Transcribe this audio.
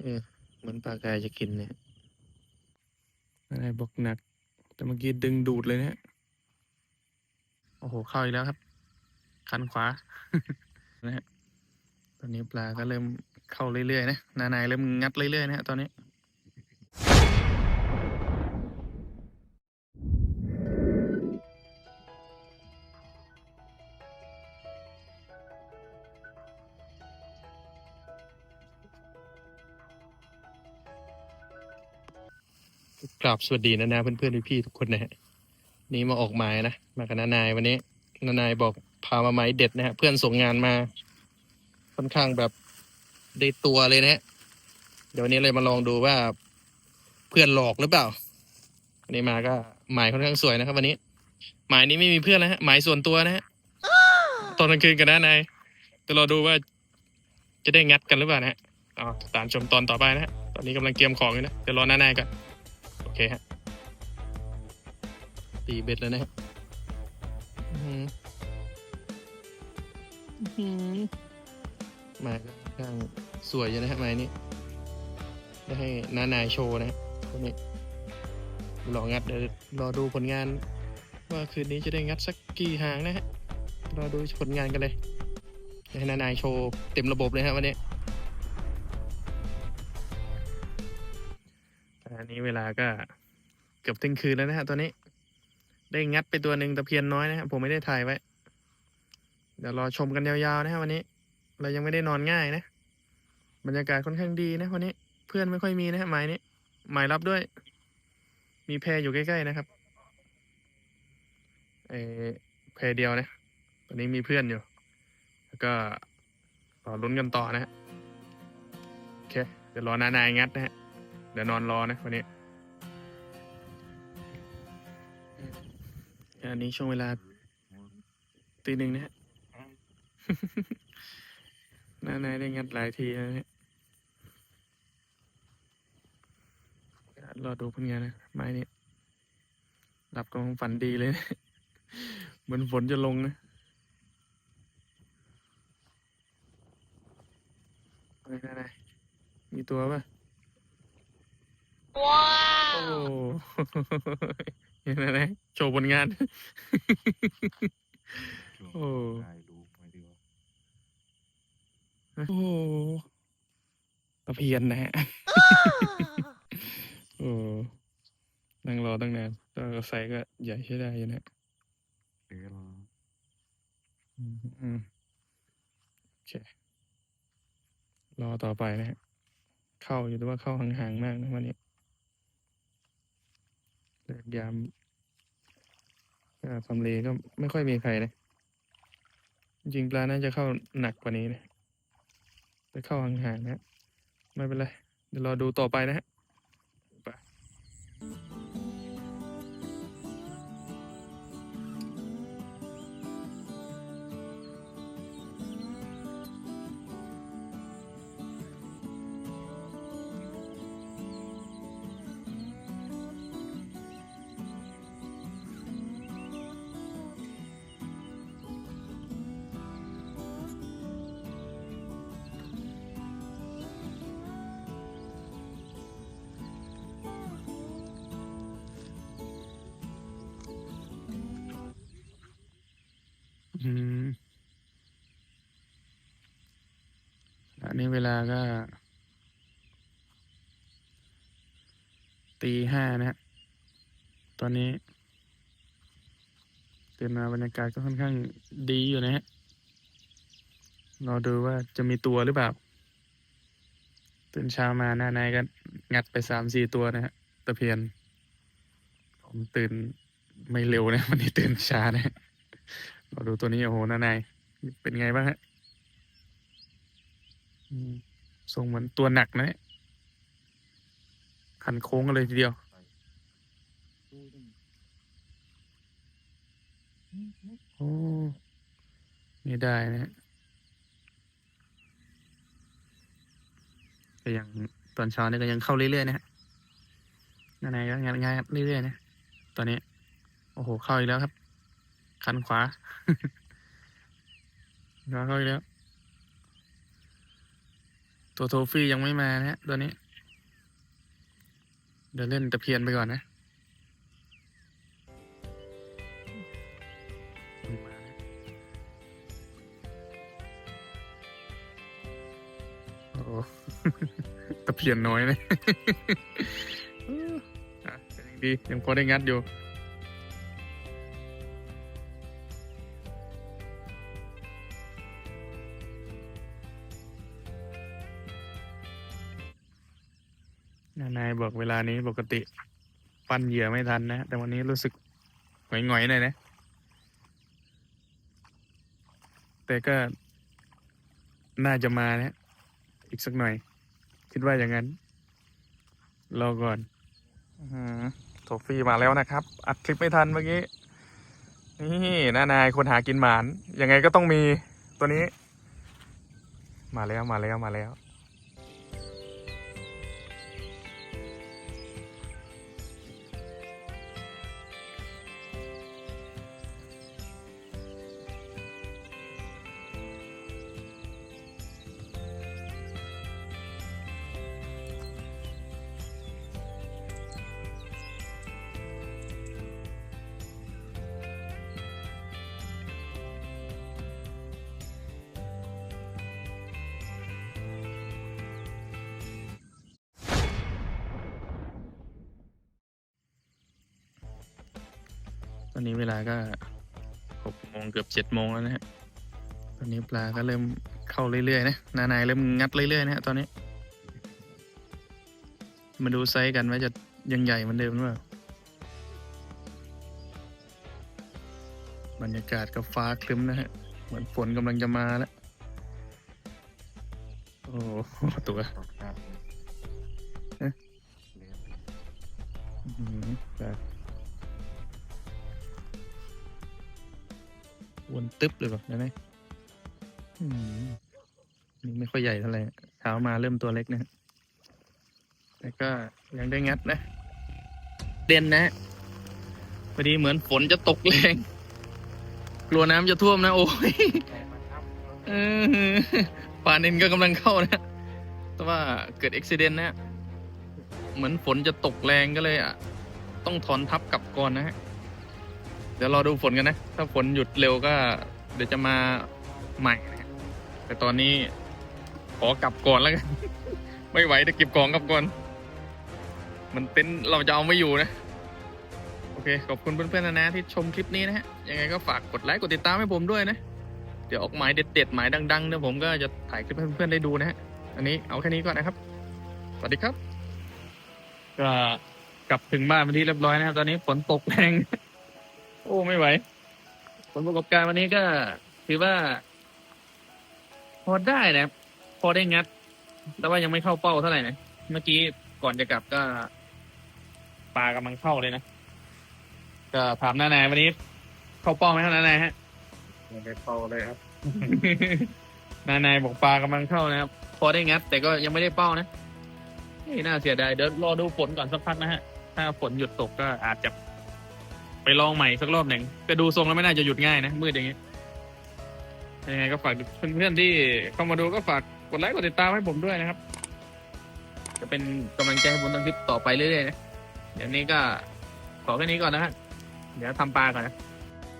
เออเหมือนปลากายจะกินเนี่ยอะไรบอกหนัก แต่เมื่อกี้ดึงดูดเลยเนี่ยโอ้โห เข้าอีกแล้วครับ คันขวา นะฮะตอนนี้ปลาก็เริ่มเข้าเรื่อยๆนะนานายเริ่มงัดเรื่อยๆนะฮะตอนนี้ กราบสวัสดีนะนะเพื่อนๆพี่ทุกคนนะฮะนี่มาออกหมายนะมากับนานายวันนี้นานายบอกพามาหมายเด็ดนะฮะเพื่อนส่งงานมาค่อนข้างแบบได้ตัวเลยนะฮะเดี๋ยววันนี้เลยมาลองดูว่าเพื่อนหลอกหรือเปล่าวันนี้มาก็หมายค่อนข้างสวยนะครับ วันนี้ หมายนี้ไม่มีเพื่อนนะฮะหมายส่วนตัวนะฮะตอนกลางคืนกันนะนายจะรอดูว่าจะได้งัดกันหรือเปล่านะฮะอ๋อตามชมตอนต่อไปนะฮะตอนนี้กำลังเตรียมของอยู่นะเดี๋ยวรอนานายก่อน อเคฮะตีเบ็ดแล้วนะฮะอื้อหืออื้อหือไมาก็ค่อนข้างสวยอยู่นะฮะไม้นี้ได้ให้นานายโชว์นะฮะตัวนี้รองัดเดี๋ยวรอดูผลงาน ว่าคืนนี้จะได้งัดสักกี่หางนะฮะรอดูผลงานกันเลยให้นานายโชว์เต็มระบบเลยฮะวันนี้ นี้เวลาก็เกือบเที่ยงคืนแล้วนะฮะตอนนี้ ได้งัดไปตัวหนึ่งตะเพียนน้อยนะฮะผมไม่ได้ถ่ายไว้ เดี๋ยวรอชมกันยาวๆนะฮะวันนี้ เรายังไม่ได้นอนง่ายนะ บรรยากาศค่อนข้างดีนะวันนี้ เพื่อนไม่ค่อยมีนะฮะหมายนี้หมายรับด้วย มีแพรอยู่ใกล้ๆนะครับไอแพรเดียวนะตอนนี้มีเพื่อนอยู่ แล้วก็รอลุ้นกันต่อนะฮะโอเค เดี๋ยวรอนานายงัดนะฮะ เดี๋ยวนอนรอนะวันนี้ อันนี้ช่วงเวลาตีหนึ่งนะฮะนานายได้งัดหลายทีแล้วนะฮะรอดูผลงานนะไม้นี้หลับกำลังฝันดีเลยนะเหมือนฝนจะลงนะอะไรนายมีตัวป่ะ โอ้เห็นไหมโชว์ผลงาน โอ้ถ่ายรูปไว้ดีกว่าโอ้ตะเพียนนะฮะ โอ้นั่งรอตั้งนานตัวกระใสก็ใหญ่ใช้ได้อยู่นะเดี๋ยวเราอืมอืมโอเค รอต่อไปนะฮะ เข้าอยู่แต่ว่าเข้าห่างๆมากนะวันนี้เลิก ยามสาทำเลก็ไม่ค่อยมีใครนะจริงปลาน่าจะเข้าหนักกว่านี้นะไปเข้าห่างๆนะ ไม่เป็นไร เดี๋ยวรอดูต่อไปนะฮะ อืมอันนี้เวลาก็ ตีห้านะฮะ ตอนนี้ตื่นมาบรรยากาศก็ค่อนข้างดีอยู่นะฮะ รอดูว่าจะมีตัวหรือเปล่า ตื่นเช้ามาหน้านายก็งัดไปสามสี่ตัวนะฮะ ตะเพียน ผมตื่นไม่เร็วนะ วันนี้ตื่นช้านะฮะ เราดูตัวนี้โอ้โหน้านายเป็นไงบ้างฮะทรงเหมือนตัวหนักนะขันโค้งกันเลยทีเดียวโอ้ไม่ได้นะฮะก็ยังตอนเช้านี่ก็ยังเข้าเรื่อยๆนะฮะนานายก็งานงานเรื่อยๆนะตอนนี้ โอ้โห เข้าอีกแล้วครับ คันขวาขวาเข้าอีกแล้ว ตัวโทฟี่ยังไม่มานะฮะตัวนี้ เดี๋ยวเล่นตะเพียนไปก่อนนะโอ้ตะเพียนน้อยเลยอะยังดี ยังพอได้งัดอยู่ อกเวลานี้ปกติ ปั้นเหยื่อไม่ทันนะ แต่วันนี้รู้สึกหงอยๆหน่อยนะ แต่ก็น่าจะมานะ อีกสักหน่อย คิดว่าอย่างนั้น รอก่อนโทฟี่มาแล้วนะครับ อัดคลิปไม่ทันเมื่อกี้ นี่นานายคนหากินหมาน ยังไงก็ต้องมีตัวนี้ มาแล้วมาแล้วมาแล้ว อนนี้เวลาก็หกโมงเกือบเจ็ดโมงแล้วนะฮะ ตอนนี้ปลาก็เริ่มเข้าเรื่อยๆนะ นานายเริ่มงัดเรื่อยๆนะฮะตอนนี้ มาดูไซส์กันว่าจะยังใหญ่เหมือนเดิมหรือเปล่า บรรยากาศกับฟ้าครึ้มนะฮะ เหมือนฝนกำลังจะมาแล้ว โอ้โหตัวตกน้ำเอ๊ะเลี้ยงอื้อหือแบบ วนตึ๊บเลยแบบนั้นไหมนี่ไม่ค่อยใหญ่เท่าไหร่เช้ามาเริ่มตัวเล็กนะฮะแต่ก็ยังได้งัดนะ เด่นนะพอดีเหมือนฝนจะตกแรง กลัวน้ำจะท่วมนะ โอ้ยป่านินก็กำลังเข้านะ แต่ว่าเกิดอุบิเหตุนะ เหมือนฝนจะตกแรงก็เลยอะ ต้องถอนทับกลับก่อนนะฮะ เดี๋ยวรอดูฝนกันนะ ถ้าฝนหยุดเร็วก็เดี๋ยวจะมาใหม่นะแต่ตอนนี้ขอกลับก่อนแล้วกัน ไม่ไหวจะเก็บของกลับก่อน มันเต็นเราจะเอาไม่อยู่นะ โอเค ขอบคุณเพื่อนๆนะนะที่ชมคลิปนี้นะฮะ ยังไงก็ฝากกดไลค์กดติดตามให้ผมด้วยนะ เดี๋ยวออกหมายเด็ดๆหมายดังๆเนี่ยผมก็จะถ่ายคลิปให้เพื่อนๆได้ดูนะฮะ อันนี้เอาแค่นี้ก่อนนะครับ สวัสดีครับ ก็กลับถึงบ้านเป็นที่เรียบร้อยนะครับ ตอนนี้ฝนตกแรง โอ้ไม่ไหว ผลประกอบการวันนี้ก็ถือว่า พอได้นะครับพอได้งัด แต่ว่ายังไม่เข้าเป้าเท่าไหร่นะเมื่อกี้ก่อนจะกลับก็ปลากำลังเข้าเลยนะก็ถามหน้านายวันนี้ เข้าเป้าไหมครับหน้านายฮะยังได้เป้าเลยครับนายนายบอกปลากำลังเข้านะครับ พอได้งัด แต่ก็ยังไม่ได้เป้านะนี่น่าเสียดายเดี๋ยวรอดูฝนก่อนสักพักนะฮะ ถ้าฝนหยุดตกก็อาจจะ ไปลองใหม่สักรอบหนึ่งแต่ดูทรงแล้วไม่น่าจะหยุดง่ายนะ มืดอย่างนี้ยังไงก็ฝากเพื่อนๆที่เข้ามาดูก็ฝากกดไลค์กดติดตามให้ผมด้วยนะครับ จะเป็นกำลังใจให้ผมทำคลิปต่อไปเรื่อยๆนะเดี๋ยวนี้ก็ขอแค่นี้ก่อนนะฮะเดี๋ยวทำปลาก่อนนะ